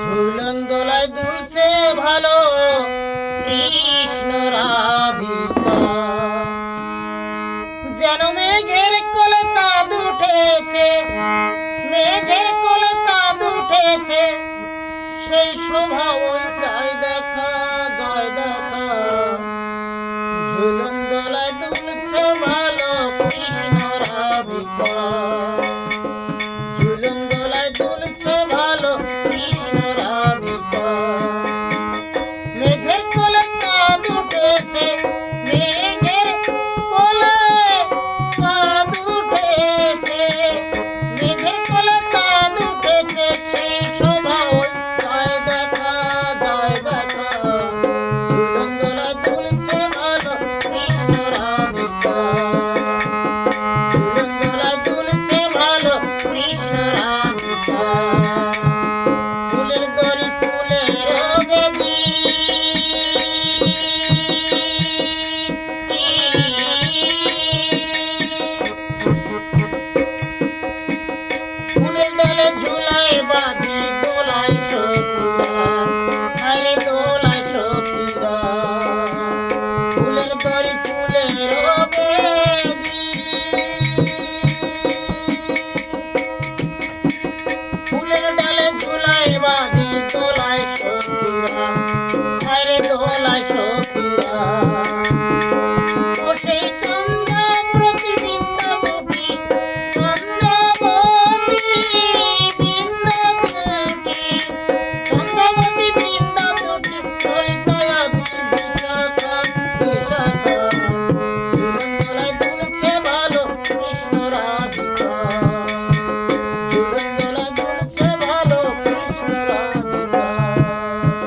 ঝুলন দোলায় দুলছে ভালো কৃষ্ণ রাধিকা। যেন মেঘের কোলে চাঁদ উঠেছে, মেঘের কোলে চাঁদ উঠেছে, সেই শোভা Amen.